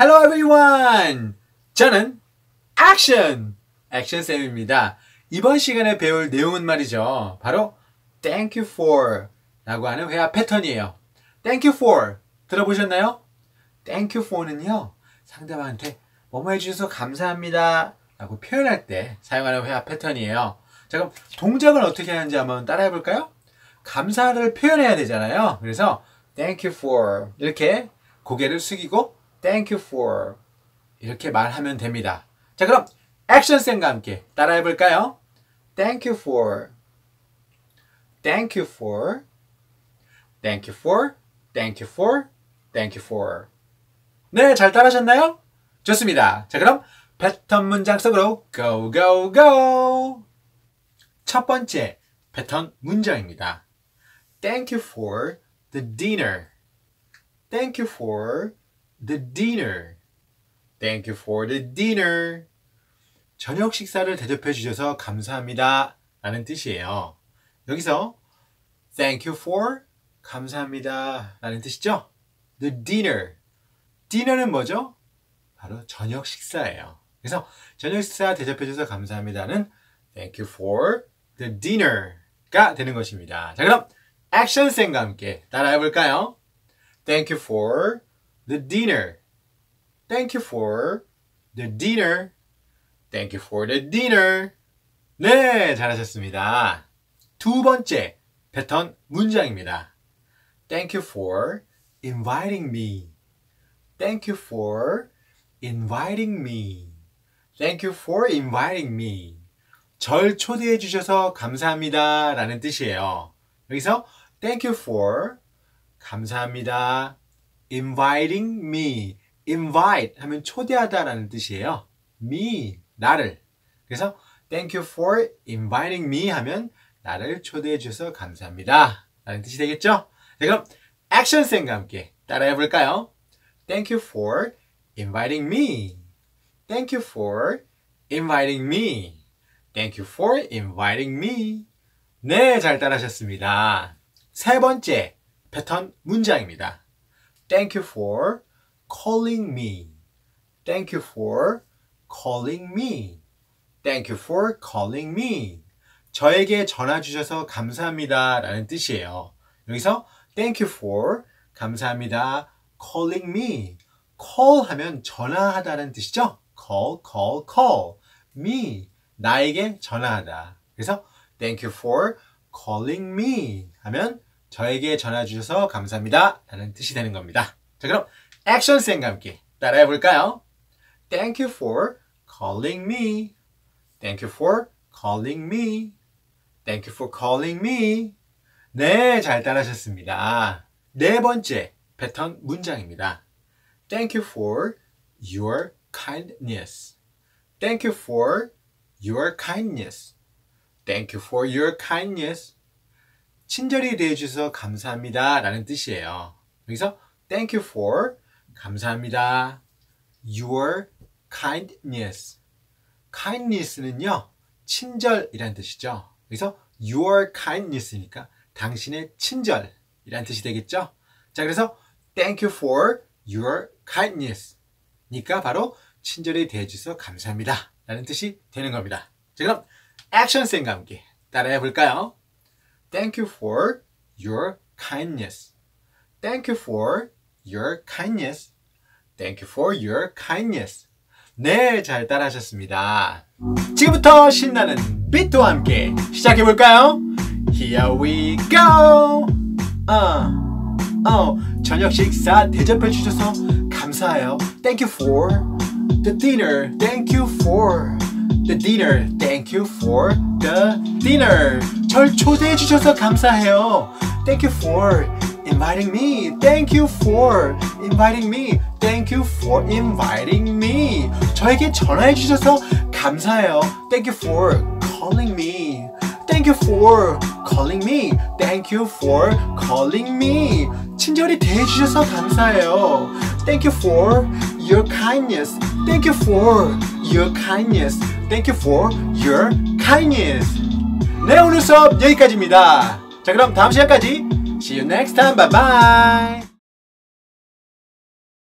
everyone! 저는 액션! 액션쌤입니다. 이번 시간에 배울 내용은 말이죠. 바로 thank you for 라고 하는 회화 패턴이에요. thank you for 들어보셨나요? thank you for는요. 상대방한테 뭐뭐 해주셔서 감사합니다 라고 표현할 때 사용하는 회화 패턴이에요. 자 그럼 동작을 어떻게 하는지 한번 따라해 볼까요? 감사를 표현해야 되잖아요. 그래서 thank you for 이렇게 고개를 숙이고 thank you for 이렇게 말하면 됩니다. 자 그럼 액션쌤과 함께 따라해 볼까요? thank you for thank you for thank you for thank you for thank you for 네, 잘 따라하셨나요? 좋습니다. 자 그럼 패턴 문장 속으로 go go go 첫 번째 패턴 문장입니다. Thank you for the dinner. Thank you for the dinner. Thank you for the dinner. 저녁 식사를 대접해 주셔서 감사합니다. 라는 뜻이에요. 여기서 thank you for 감사합니다. 라는 뜻이죠. the dinner. dinner는 뭐죠? 바로 저녁 식사예요. 그래서 저녁 식사 대접해 주셔서 감사합니다는 thank you for the dinner가 되는 것입니다. 자, 그럼 액션쌤과 함께 따라해 볼까요? Thank you for the dinner. Thank you for the dinner. Thank you for the dinner. 네, 잘하셨습니다. 두 번째 패턴 문장입니다. Thank you for inviting me. Thank you for inviting me. Thank you for inviting me. 절 초대해 주셔서 감사합니다. 라는 뜻이에요. 여기서 thank you for 감사합니다. Inviting me. invite 하면 초대하다 라는 뜻이에요. me, 나를. 그래서 thank you for inviting me 하면 나를 초대해 주셔서 감사합니다. 라는 뜻이 되겠죠? 네, 그럼 액션 쌤과 함께 따라해 볼까요? Thank you for inviting me. Thank you for inviting me. Thank you for inviting me. 네, 잘 따라하셨습니다. 세 번째 패턴 문장입니다. Thank you for calling me. Thank you for calling me. Thank you for calling me. 저에게 전화 주셔서 감사합니다. 라는 뜻이에요. 여기서 thank you for 감사합니다. calling me. call 하면 전화하다는 뜻이죠. call, call, call. me. 나에게 전화하다. 그래서 thank you for calling me 하면 저에게 전화 주셔서 감사합니다. 라는 뜻이 되는 겁니다. 자, 그럼 액션 쌤과 함께 따라해 볼까요? Thank you for calling me. Thank you for calling me. Thank you for calling me. 네, 잘 따라하셨습니다. 네 번째 패턴 문장입니다. Thank you for your kindness. Thank you for your kindness. Thank you for your kindness. 친절히 대해주셔서 감사합니다. 라는 뜻이에요. 여기서 thank you for 감사합니다. your kindness. kindness는요, 친절이라는 뜻이죠. 그래서 your kindness니까 당신의 친절이라는 뜻이 되겠죠. 자, 그래서 thank you for your kindness. 니까 바로 친절히 대해주셔서 감사합니다. 라는 뜻이 되는 겁니다. 자, 그럼 액션쌤과 함께 따라해 볼까요? Thank you for your kindness. Thank you for your kindness. Thank you for your kindness. 네, 잘 따라하셨습니다. 지금부터 신나는 비트와 함께 시작해 볼까요? Here we go. 어, 어, 저녁 식사 대접해 주셔서 감사해요. Thank you for the dinner. Thank you for the dinner. Thank you for the dinner. 절 초대해 주셔서 감사해요. Thank you for inviting me. Thank you for inviting me. Thank you for inviting me. 저에게 전화해 주셔서 감사해요. Thank you for calling me. Thank you for calling me. Thank you for calling me. 친절히 대해 주셔서 감사해요. Thank you for your kindness. Thank you for your kindness. Thank you for your kindness. 네, 오늘 수업 여기까지입니다. 자, 그럼 다음 시간까지 See you next time. Bye bye.